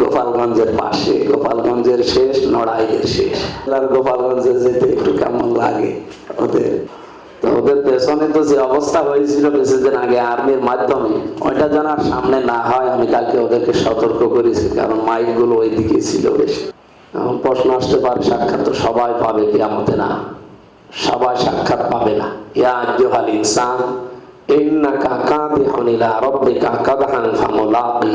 গোপালগঞ্জের পাশে, গোপালগঞ্জের শেষ নড়াইয়ের শেষ। আর গোপালগঞ্জে যেতে একটু কেমন লাগে ওদের? ওদের পেছনে তো যে অবস্থা হয়েছিল কিছুদিন আগে আর্মির মাধ্যমে, ওইটা যেন আর সামনে না হয়, আমি কালকে ওদেরকে সতর্ক করেছি, কারণ মাইকগুলো ওই দিকে ছিল বেশি। প্রশ্ন আসতে পারে, সাক্ষাৎ তো সবাই পাবে কেমতে না। সবাই সাক্ষাৎ পাবে না। ইয়া আজ্জুহাল ইনসান, ইন্নাকা কাদিহুন ইলা রাব্বিকা কাদহান ফামুলাকি।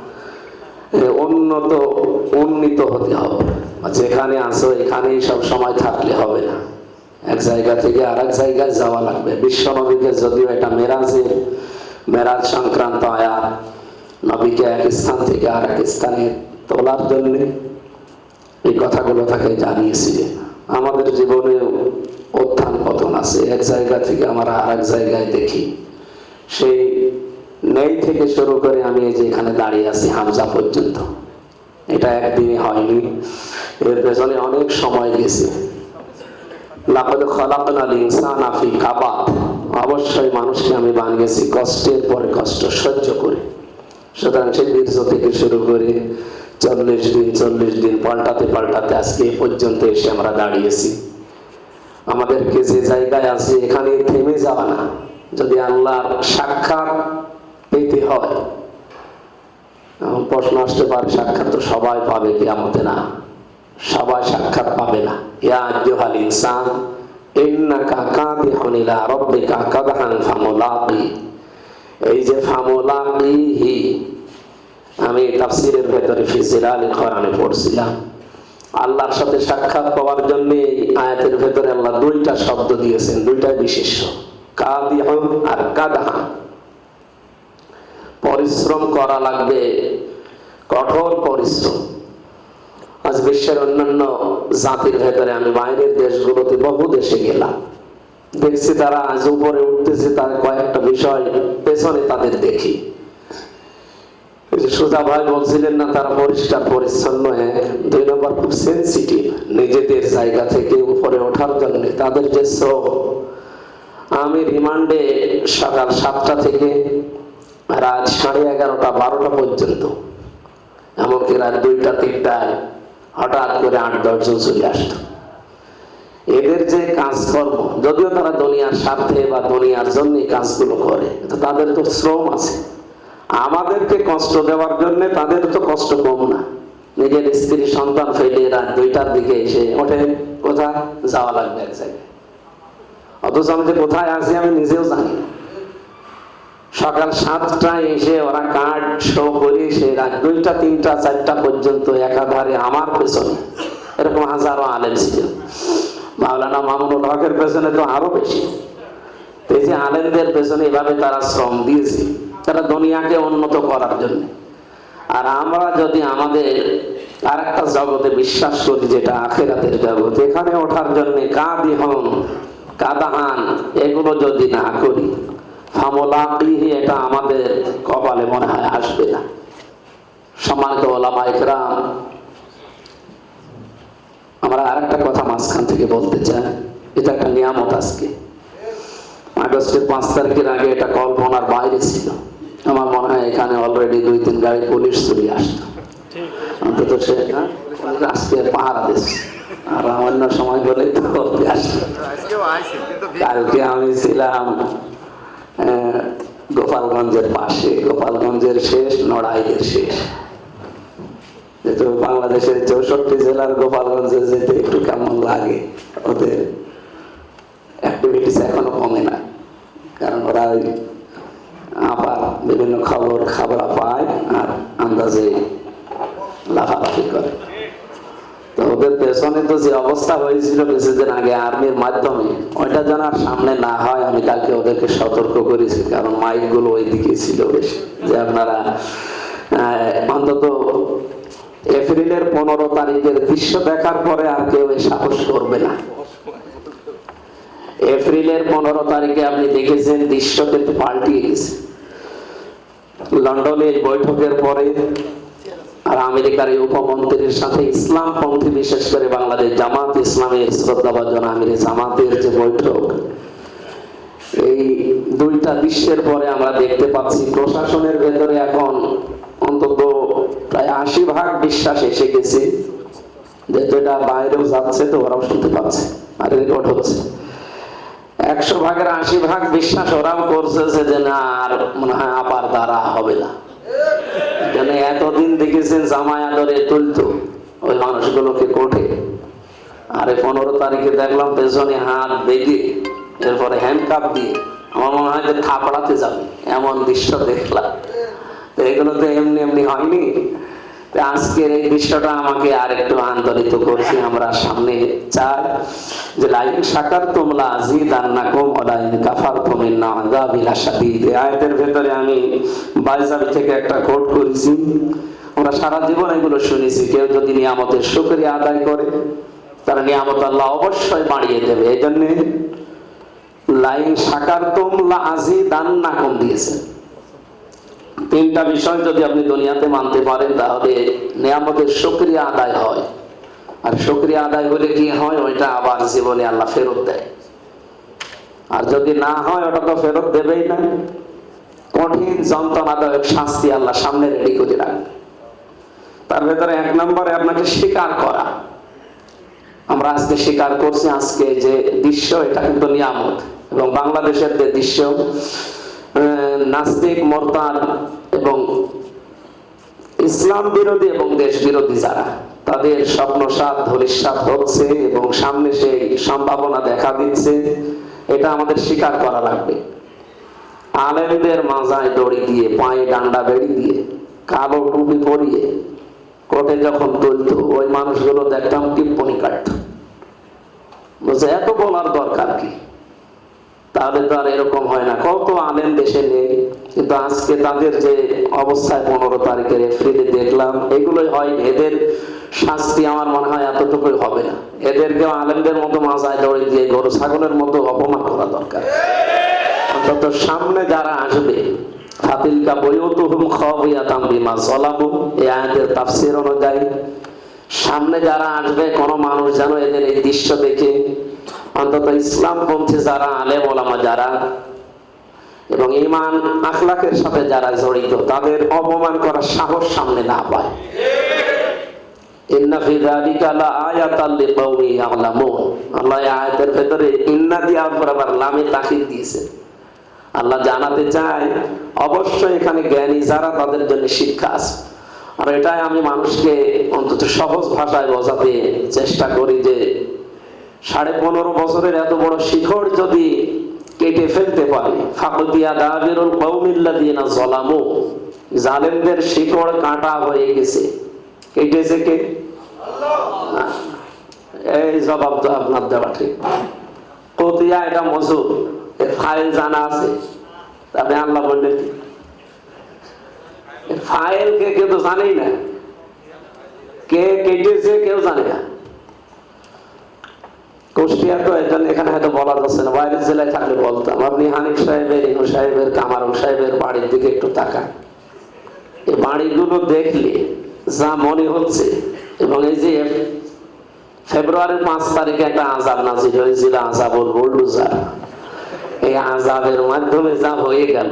উন্নত, উন্নীত হতে হবে। যেখানে আসো এখানেই সব সময় থাকলে হবে না। এক জায়গা থেকে আর এক জায়গায় যাওয়া লাগবে। বিশ্ব নবীকে যদিও এটা মেরাজের, মেরাজ সংক্রান্ত আয়াত, নবীকে এক স্থান থেকে আর এক স্থানে তোলার জন্য এই কথাগুলো তাকে জানিয়েছিলেন আমাদের জীবনে উত্থান পতন আছে। এক জায়গা থেকে আমরা আর এক জায়গায় দেখি। সেই নেই থেকে শুরু করে আমি যে এখানে দাঁড়িয়ে আছি, হামজা পর্যন্ত। এটা একদিনে হয়নি। এর পেছনে অনেক সময় গেছে। অবশ্যই মানুষকে আমি বানিয়েছি কষ্টের পরে কষ্ট, সহ্য করে। সুতরাং সেই বীর্য থেকে শুরু করে চল্লিশ দিন চল্লিশ দিন পাল্টাতে পাল্টাতে আজকে এ পর্যন্ত এসে আমরা দাঁড়িয়েছি। আমাদেরকে যে জায়গায় আছে, এখানে থেমে যাওয়া না। যদি আল্লাহর সাক্ষাৎ পেতে হয়। প্রশ্ন আসতে পারে, সাক্ষাৎ তো সবাই পাবে, কিয়ামতে না। সবাই সাক্ষাৎ পাবে না। ইয়া আজ্জুহাল ইনসান পড়ছিলাম। আল্লাহর সাথে সাক্ষাৎ পাওয়ার জন্য এই আয়াতের ভেতরে আল্লাহ দুইটা শব্দ দিয়েছেন দুইটা বিশেষ্য। কাদিহান আর কাদহান। পরিশ্রম করা লাগবে। কঠোর পরিশ্রম। আজ বিশ্বের অন্যান্য জাতির ভেতরে আমি বাইরের দেশগুলোতে বহু দেশে গেলাম। দেখছি তারা আজ উপরে উঠতেছে তার কয়েকটা বিষয় পেছনে তাদের দেখি। সুজা ভাই বলছিলেন না, তারা পরিষ্কার পরিচ্ছন্ন এক দুই নম্বর খুব সেন্সিটিভ নিজেদের জায়গা থেকে উপরে ওঠার জন্য। তাদের যে শ্রম, আমি রিমান্ডে সকাল সাতটা থেকে রাত সাড়ে এগারোটা, বারোটা পর্যন্ত। এমনকি রাত দুইটা, তিনটায় হঠাৎ করে আট দশজন চলে আসতো। এদের যে কাজকর্ম, যদিও তারা দুনিয়ার স্বার্থে বা দুনিয়ার জন্য কাজগুলো করে তাদের তো শ্রম আছে। আমাদেরকে কষ্ট দেওয়ার জন্য তাদের তো কষ্ট কম না। নিজের স্ত্রী, সন্তান ফেলে রাত দুইটার দিকে এসে ওঠে, কোথায়? যাওয়া লাগবে এক জায়গায়। অথচ আমি যে কোথায় আছি আমি নিজেও জানি না। সকাল সাতটায় এসে ওরা কার্ড শো করে সে রাত দুইটা, তিনটা, চারটা পর্যন্ত একাধারে আমার পেছনে। এরকম হাজারো আলেম ছিল। মাওলানা মামুনুল হকের পেছনে তো আরও বেশি। এই যে আলেমদের পেছনে এভাবে তারা শ্রম দিয়েছে, তারা দুনিয়াকে উন্নত করার জন্য। আর আমরা যদি আমাদের আর একটা জগতে বিশ্বাস করি, যেটা আখেরাতের জগৎ এখানে ওঠার জন্য কাদি হন কাদাহান এগুলো যদি না করি ফামলাকিহি এটা আমাদের কপালে মনে হয় আসবে না। সম্মানিত ওলামা আমরা আরেকটা কথা মাঝখান থেকে বলতে চাই। এটা একটা নিয়ামত আজকে। আগস্টের পাঁচ তারিখের আগে এটা কল্পনার বাইরে ছিল। আমার মনে হয় এখানে অলরেডি দুই তিন গাড়ি পুলিশ চলে আসতো। অন্তত সে আজকে পাহারা দিচ্ছে। আর অন্য সময় বলে তো আসতো কালকে আমি ছিলাম গোপালগঞ্জের পাশে, গোপালগঞ্জের শেষ নড়াইয়ের শেষ। যেহেতু বাংলাদেশের চৌষট্টি জেলার গোপালগঞ্জে যেতে একটু কেমন লাগে, ওদের অ্যাক্টিভিটিস এখনও কমে না। কারণ ওরা আবার বিভিন্ন খবর, খাবার পায় আর আন্দাজে লাফালাফি করে। ওদের পেছনে তো যে অবস্থা হয়েছিল কিছুদিন আগে আর্মির মাধ্যমে, ওইটা যেন আর সামনে না হয়, আমি কালকে ওদেরকে সতর্ক করেছি, কারণ মাইকগুলো ওইদিকে ছিল বেশি। যে আপনারা অন্তত এপ্রিলের পনেরো তারিখের দৃশ্য দেখার পরে আর কেউ সাহস করবে না। এপ্রিলের পনেরো তারিখে আপনি দেখেছেন দৃশ্য কিন্তু পাল্টিয়ে গেছে। লন্ডনে বৈঠকের পরে আর আমেরিকার এই উপমন্ত্রীর সাথে ইসলাম পন্থী বিশেষ করে বাংলাদেশ জামাত ইসলামের শ্রদ্ধাভাজন আমির জামাতের যে বৈঠক, এই দুইটা বিশ্বের পরে আমরা দেখতে পাচ্ছি প্রশাসনের ভেতরে এখন অন্তত প্রায় আশি ভাগ বিশ্বাস এসে গেছে যেহেতু এটা বাইরেও যাচ্ছে তো ওরাও শুনতে পাচ্ছে আর রেকর্ড হচ্ছে। একশো ভাগের আশি ভাগ বিশ্বাস ওরাও করছে যে না, আর মনে হয় আবার দ্বারা হবে না। এতদিন দেখেছেন জামাই আদরে তুলতো। ওই মানুষগুলোকে কোঠে। আরে পনেরো তারিখে দেখলাম পেছনে হাত বেঁধে, এরপরে হ্যান্ডকাপ দিয়ে আমার মনে হয় যে থাপড়াতে যাবে। এমন দৃশ্য দেখলাম। এগুলো তো এমনি এমনি হয়নি। আজকের এই দৃশ্যটা আমাকে আর একটু আন্দোলিত করছে। আমরা সামনে চাই যে, লাইন সাকার তোমলা আজিদ আন্না কম অলাইন কাফার তোমিন না আযাবিলা শাদীদ এই আয়াতের ভেতরে আমি বাইজাবি থেকে একটা কোট করেছি। আমরা সারা জীবন এগুলো শুনেছি। কেউ যদি নিয়ামতের শুকরিয়া আদায় করে, তারা নিয়ামত আল্লাহ অবশ্যই বাড়িয়ে দেবে। এই জন্য লাইন সাকার তোমলা আজিদ আন্না কম দিয়েছে। তিনটা বিষয় যদি আপনি দুনিয়াতে মানতে পারেন, তাহলে নিয়ামতের সক্রিয় আদায় হয়। আর সক্রিয় আদায় হলে কি হয়? ওইটা আবার জীবনে আল্লাহ ফেরত দেয়। আর যদি না হয়, ওটা তো ফেরত দেবেই না। কঠিন যন্ত্রণাদায়ক শাস্তি আল্লাহ সামনে রেডি করে রাখবে। তার ভেতরে এক নম্বরে আপনাকে স্বীকার করা। আমরা আজকে স্বীকার করছি আজকে যে দৃশ্য, এটা কিন্তু নিয়ামত। এবং বাংলাদেশের যে দৃশ্য নাস্তিক, মর্তান এবং ইসলাম বিরোধী এবং দেশ বিরোধী যারা, তাদের স্বপ্নসাত ধরিসাত হচ্ছে এবং সামনে সেই সম্ভাবনা দেখা দিচ্ছে। এটা আমাদের স্বীকার করা লাগবে। আলেমদের মাজায় দড়ি দিয়ে, পায়ে ডান্ডা বেড়ি দিয়ে, কালো টুপি পরিয়ে কোর্টে যখন তুলতো, ওই মানুষগুলো দেখতাম টিপ্পনি কাটত। এত বলার দরকার কি? তাহলে তো আর এরকম হয় না। কত আলেম দেশে নেই, কিন্তু আজকে তাদের যে অবস্থায় পনেরো তারিখের এপ্রিলে দেখলাম, এগুলোই হয় এদের শাস্তি আমার মনে হয় এতটুকুই হবে না। এদেরকে আলেমদের মতো মাজায় দৌড়ে দিয়ে গরু ছাগলের মতো অপমান করা দরকার। অন্তত সামনে যারা আসবে ফাতিলকা বইয়তুহুম খাবিয়াতাম বিমা যালামু, এই আয়াতের তাফসীর অনুযায়ী, সামনে যারা আসবে, কোন মানুষ যেন এদের এই দৃশ্য দেখে অন্তত ইসলাম পন্থী যারা, আলেম ওলামা যারা, এবং ইমান আখলাকের সাথে যারা জড়িত, তাদের অপমান করার সাহস সামনে না পায়। আয়াতের দিয়েছে। আল্লাহ জানাতে চায়, অবশ্যই এখানে জ্ঞানী যারা, তাদের জন্য শিক্ষা আছে। আর এটাই আমি মানুষকে অন্তত সহজ ভাষায় বোঝাতে চেষ্টা করি যে সাড়ে পনেরো বছরের এত বড় শিখর যদি কেটে ফেলতে পারে, ফাকুতিয়া দাবিরুল কৌমিল্লাদিনা জলামু জালেমদের শিকড় কাটা হয়ে গেছে। কেটেছে কে? এই জবাব তো আপনার দেওয়া ঠিক। কতিয়া এটা মজুর এর ফাইল জানা আছে। তবে আল্লাহ বললেন? ফাইল কে কেউ তো জানেই না। কে কেটেছে কেউ জানে না। তো এখানে হয়তো বলা যাচ্ছে না, বাইরের জেলায় থাকলে বলতাম আপনি সাহেবের ইনু সাহেবের, কামারুল সাহেবের বাড়ির দিকে একটু তাকান। এই বাড়িগুলো দেখলে যা মনে হচ্ছে, এবং এই যে ফেব্রুয়ারির পাঁচ তারিখে একটা আজাব নাজির হয়েছিল আজাবুল বুলডুজার। এই আজাবের মাধ্যমে যা হয়ে গেল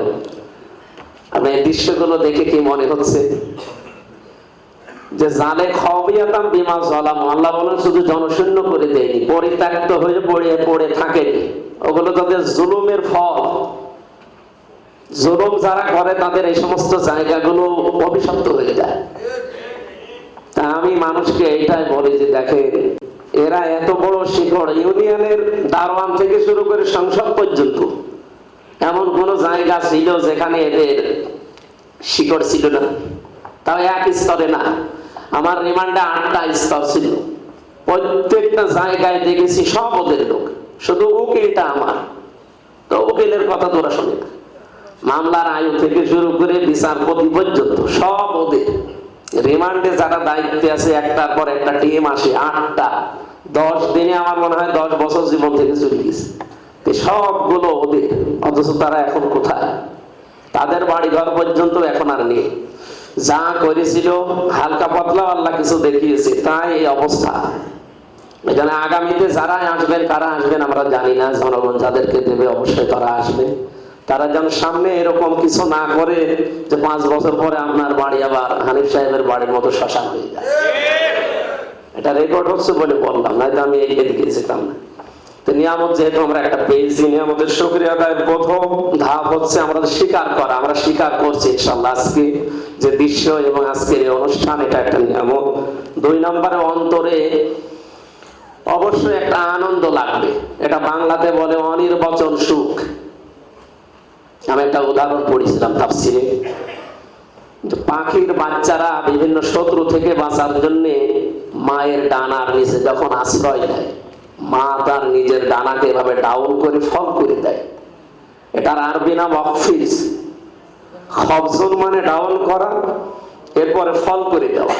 আপনি এই দৃশ্যগুলো দেখে কি মনে হচ্ছে? যে জালে খবিয়াতাম বিমা জলাম, আল্লাহ বলেন শুধু জনশূন্য করে দেয়নি, পরিত্যক্ত হয়ে পড়ে পড়ে থাকেনি। ওগুলো তাদের জুলুমের ফল। জুলুম যারা করে, তাদের এই সমস্ত জায়গাগুলো অভিশপ্ত হয়ে যায়। তা আমি মানুষকে এইটাই বলি যে দেখে এরা এত বড় শিখর ইউনিয়নের দারোয়ান থেকে শুরু করে সংসদ পর্যন্ত, এমন কোন জায়গা ছিল যেখানে এদের শিকড় ছিল না। তাও এক স্তরে না। আমার রিমান্ডে আটটা স্তর ছিল। প্রত্যেকটা জায়গায় দেখেছি সব ওদের লোক। শুধু উকিলটা আমার। তো উকিলের কথা তোরা শুনে মামলার আয়ু থেকে শুরু করে বিচারপতি পর্যন্ত সব ওদের। রিমান্ডে যারা দায়িত্বে আছে, একটার পর একটা টিম আসে, আটটা। দশ দিনে আমার মনে হয় দশ বছর জীবন থেকে চলে গেছে। সবগুলো ওদের। অথচ তারা এখন কোথায়? তাদের বাড়ি ঘর পর্যন্ত এখন আর নেই। যা করেছিল, হালকা পাতলা আল্লাহ কিছু দেখিয়েছে, তাই এই অবস্থা। এখানে আগামীতে যারা আসবেন, কারা আসবেন আমরা জানি না, জনগণ যাদেরকে দেবে অবশ্যই তারা আসবে। তারা যেন সামনে এরকম কিছু না করে, যে পাঁচ বছর পরে আপনার বাড়ি আবার হানিফ সাহেবের বাড়ির মতো শ্মশান হয়ে যায়। এটা রেকর্ড হচ্ছে বলে বললাম, নয়তো আমি এই এদিকে যেতাম না। নিয়ামত যেহেতু আমরা একটা পেয়েছি, নিয়ামতের সক্রিয় আদায়ের প্রথম ধাপ হচ্ছে আমরা স্বীকার করা, আমরা স্বীকার করছি ইনশাল্লাহ আজকে যে দৃশ্য এবং আজকের এই অনুষ্ঠান, এটা একটা নিয়ামত। দুই নম্বরে অন্তরে অবশ্যই একটা আনন্দ লাগবে। এটা বাংলাতে বলে অনির্বচন সুখ। আমি একটা উদাহরণ পড়েছিলাম তাফসিরে। পাখির বাচ্চারা বিভিন্ন শত্রু থেকে বাঁচার জন্য মায়ের ডানার নিচে যখন আশ্রয় দেয় মা তার নিজের ডানাকে এভাবে ডাউন করে ফল করে দেয়। এটার আরবি নাম অফিস। খবজুল মানে ডাউন করা, এরপরে ফল করে দেওয়া।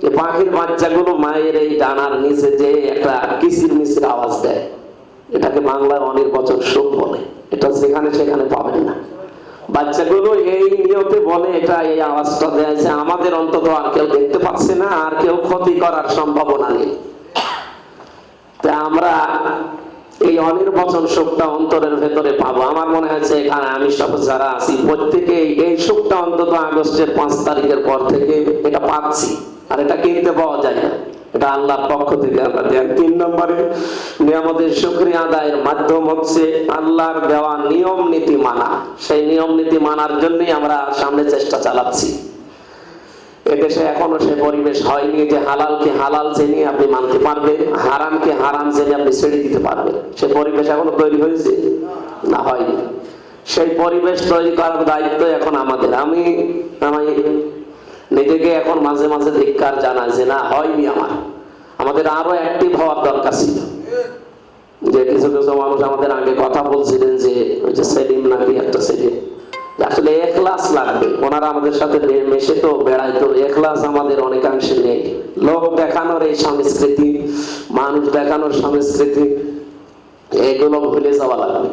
যে পাখির বাচ্চাগুলো মায়ের এই ডানার নিচে যে একটা কিসির মিসির আওয়াজ দেয়, এটাকে বাংলায় অনির্বচন সুখ বলে। এটা যেখানে সেখানে পাবেন না। বাচ্চাগুলো এই নিয়তে বলে, এটা এই আওয়াজটা দেয় যে আমাদের অন্তত আর কেউ দেখতে পাচ্ছে না, আর কেউ ক্ষতি করার সম্ভাবনা নেই। তা আমরা এই অনির্বচন সুখটা অন্তরের ভেতরে পাবো। আমার মনে হচ্ছে এখানে আমি সব যারা আছি প্রত্যেকে এই সুখটা অন্তত আগস্টের পাঁচ তারিখের পর থেকে এটা পাচ্ছি। আর এটা কিনতে পাওয়া যায় না। এটা আল্লাহর পক্ষ থেকে আমরা দেন। তিন নম্বরে, নিয়ামতের শুক্রিয়া আদায়ের মাধ্যম হচ্ছে আল্লাহর দেওয়া নিয়ম নীতি মানা। সেই নিয়ম নীতি মানার জন্যই আমরা সামনে চেষ্টা চালাচ্ছি। এদেশে এখনও সে পরিবেশ হয়নি যে হালালকে হালাল জেনে আপনি মানতে পারবেন, হারামকে হারাম জেনে আপনি ছেড়ে দিতে পারবেন। সে পরিবেশ এখনও তৈরি হয়েছে? না, হয়নি। সেই পরিবেশ তৈরি করার দায়িত্ব এখন আমাদের। আমি আমি নিজেকে এখন মাঝে মাঝে ধিক্কার জানা যে না, হয়নি আমার। আমাদের আরও অ্যাক্টিভ হওয়ার দরকার ছিল। যে কিছু কিছু মানুষ আমাদের আগে কথা বলছিলেন আসলে এখলাস লাগবে। ওনারা আমাদের সাথে মেশে তো বেড়ায় তো এখলাস আমাদের অনেকাংশে নেই। লোক দেখানোর এই সংস্কৃতি, মানুষ দেখানোর সংস্কৃতি, এগুলো ভুলে যাওয়া লাগবে।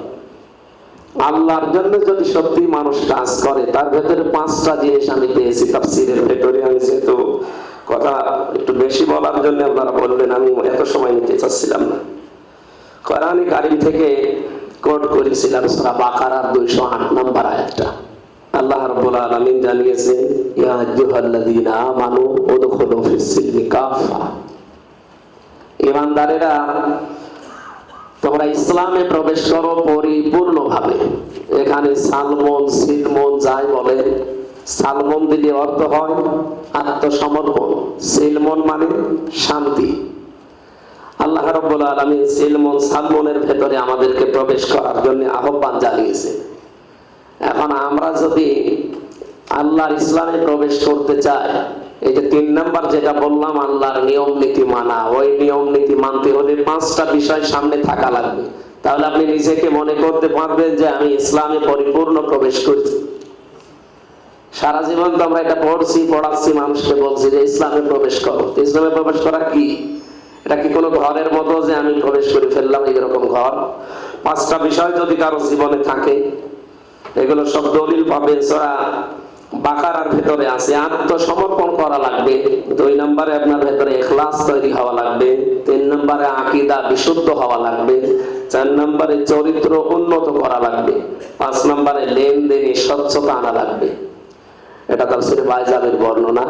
আল্লাহর জন্য যদি সত্যি মানুষ কাজ করে, তার ভেতরে পাঁচটা জিনিস আমি পেয়েছি তাফসিরের ভেতরে। আমি যেহেতু কথা একটু বেশি বলার জন্য আপনারা বলবেন আমি এত সময় নিতে চাচ্ছিলাম না। কোরআনে কারিম থেকে কোট করেছিলাম, সূরা বাকারার 208 নম্বর আয়াতটা। আল্লাহ রাব্বুল আলামিন জানিয়েছেন, ইয়া আইয়ুহাল্লাযীনা আমানু উদখুলু ফিস সিলমি কাফা তোমরা ইসলামে প্রবেশ করো পরিপূর্ণভাবে। এখানে সালমন, সিলমন যাই বলে, সালমন দিলে অর্থ হয় আত্মসমর্পণ। সিলমন মানে শান্তি। আল্লাহ রব্বুল আলমী সিলমন, সালমনের ভেতরে আমাদেরকে প্রবেশ করার জন্য আহ্বান জানিয়েছে এখন আমরা যদি আল্লাহর ইসলামে প্রবেশ করতে চাই, এই যে তিন নাম্বার যেটা বললাম, আল্লাহর নিয়ম, নীতি মানা, ওই নিয়ম, নীতি মানতে হলে পাঁচটা বিষয় সামনে থাকা লাগবে। তাহলে আপনি নিজেকে মনে করতে পারবেন যে আমি ইসলামে পরিপূর্ণ প্রবেশ করছি। সারা জীবন তো আমরা এটা পড়ছি, পড়াচ্ছি, মানুষকে বলছি যে ইসলামে প্রবেশ করো। ইসলামে প্রবেশ করা কি? এটা কি কোনো ঘরের মতো যে আমি প্রবেশ করে ফেললাম এরকম ঘর? পাঁচটা বিষয় যদি কারও জীবনে থাকে এগুলো সব দলিল পাবে সরা বাকারার ভেতরে আছে। আত্মসমর্পণ করা লাগবে। দুই নম্বরে আপনার ভেতরে এখলাস তৈরি হওয়া লাগবে। তিন নম্বরে আকিদা বিশুদ্ধ হওয়া লাগবে। চার নম্বরে চরিত্র উন্নত করা লাগবে। পাঁচ নম্বরে লেনদেনে স্বচ্ছতা আনা লাগবে। এটা তাফসিরে বাইজাবের বর্ণনা।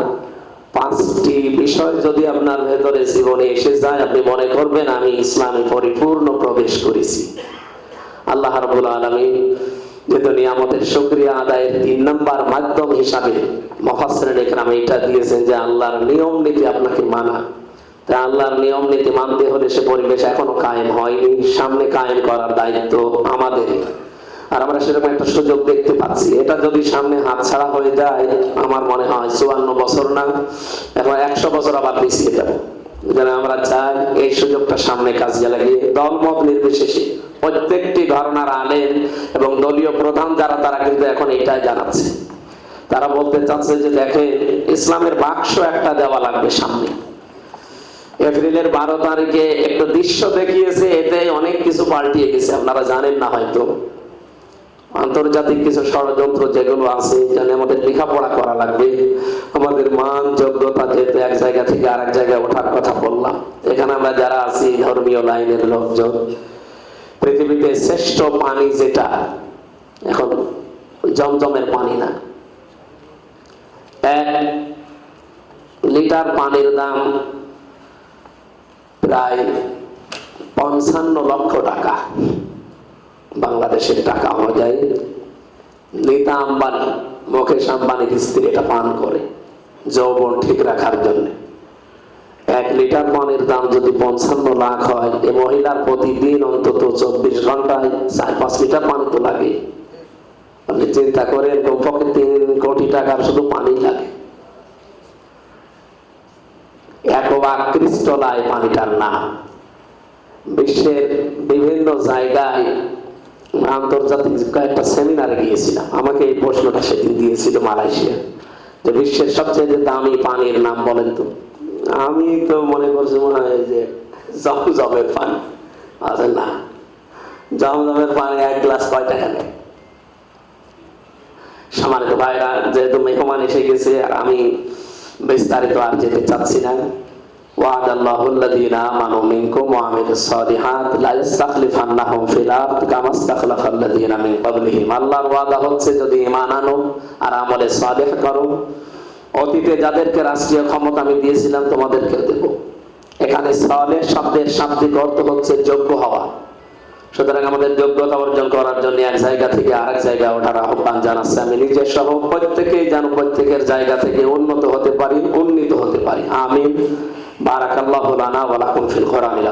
পাঁচটি বিষয় যদি আপনার ভেতরে জীবনে এসে যায়, আপনি মনে করবেন, আমি ইসলামে পরিপূর্ণ প্রবেশ করেছি। আল্লাহ রাব্বুল আলামিন যেহেতু নিয়ামতের শুকরিয়া আদায়ের তিন নম্বর মাধ্যম হিসাবে দিয়েছেন যে আল্লাহর নিয়ম নীতি আপনাকে মানা। তাই আল্লাহর নিয়ম নীতি মানতে হলে সে পরিবেশ এখনও কায়েম হয়নি, সামনে কায়েম করার দায়িত্ব আমাদের। আর আমরা সেরকম একটা সুযোগ দেখতে পাচ্ছি। এটা যদি সামনে হাতছাড়া হয়ে যায়, আমার মনে হয় চুয়ান্ন বছর না, এখন একশো বছর আবার পিছিয়ে আমরা চাই এই সুযোগটা সামনে কাজে লাগিয়ে দলমত নির্বিশেষে প্রত্যেকটি ঘরনার আলেন এবং দলীয় প্রধান যারা, তারা কিন্তু এখন এটাই জানাচ্ছে। তারা বলতে চাচ্ছে যে দেখে ইসলামের বাক্স একটা দেওয়া লাগবে সামনে। এপ্রিলের বারো তারিখে একটু দৃশ্য দেখিয়েছে, এতে অনেক কিছু পাল্টিয়ে গেছে। আপনারা জানেন না হয়তো। আন্তর্জাতিক কিছু ষড়যন্ত্র যেগুলো আছে, যেন আমাদের লেখাপড়া করা লাগবে। আমাদের মান, যোগ্যতা যেহেতু এক জায়গা থেকে আরেক জায়গায় ওঠার কথা বললাম। এখানে আমরা যারা আছি, ধর্মীয় লাইনের লোকজন পৃথিবীতে শ্রেষ্ঠ পানি যেটা, এখন জমজমের পানি না। এক লিটার পানির দাম প্রায় পঞ্চান্ন লক্ষ টাকা। বাংলাদেশের টাকা অনুযায়ী নীতা আম্বানি, মুকেশ আম্বানির স্ত্রী এটা পান করে, যৌবন ঠিক রাখার জন্য। লিটার পানির দাম যদি পঞ্চান্ন লাখ হয়, এ মহিলার প্রতিদিন অন্তত চব্বিশ ঘন্টায় চার, পাঁচ লিটার পানি তো লাগে। আপনি চিন্তা করেন, কমপক্ষে তিন কোটি টাকার শুধু পানি লাগে। পানিটার বিশ্বের বিভিন্ন জায়গায় আন্তর্জাতিক কয়েকটা সেমিনারে গিয়েছিলাম। আমাকে এই প্রশ্নটা সেদিন দিয়েছিল মালয়েশিয়া। যে বিশ্বের সবচেয়ে দামি পানির নাম বলেন তো? আমি তো মনে করছি মনে হয় যে জমজমের পানি আচ্ছা না জমজমের পানি এক গ্লাস কয় টাকা নেয় সম্মানিত ভাইরা যেহেতু মেহমান এসে গেছে আর আমি বিস্তারিত আর যেতে চাচ্ছি না وعد الله الذين آمنوا منكم وعملوا الصالحات لا يستخلفنهم في الأرض كما استخلف الذين من قبلهم আল্লাহর ওয়াদা হচ্ছে যদি ঈমান আনো আর আমলে সালেহ করো অতীতে যাদেরকে রাষ্ট্রীয় ক্ষমতা আমি দিয়েছিলাম তোমাদেরকে দেব। এখানে সালেহ শব্দের শাব্দিক অর্থ হচ্ছে যোগ্য হওয়া। সুতরাং আমাদের যোগ্যতা অর্জন করার জন্য এক জায়গা থেকে আরেক জায়গায় ওঠার আহ্বান জানাচ্ছে। আমি নিজের সহ প্রত্যেকেই যেন প্রত্যেকের জায়গা থেকে উন্নত হতে পারি, উন্নীত হতে পারি। আমিন। বারাকাল্লাহু লানা ওয়া লাকুম ফিল কোরআনিল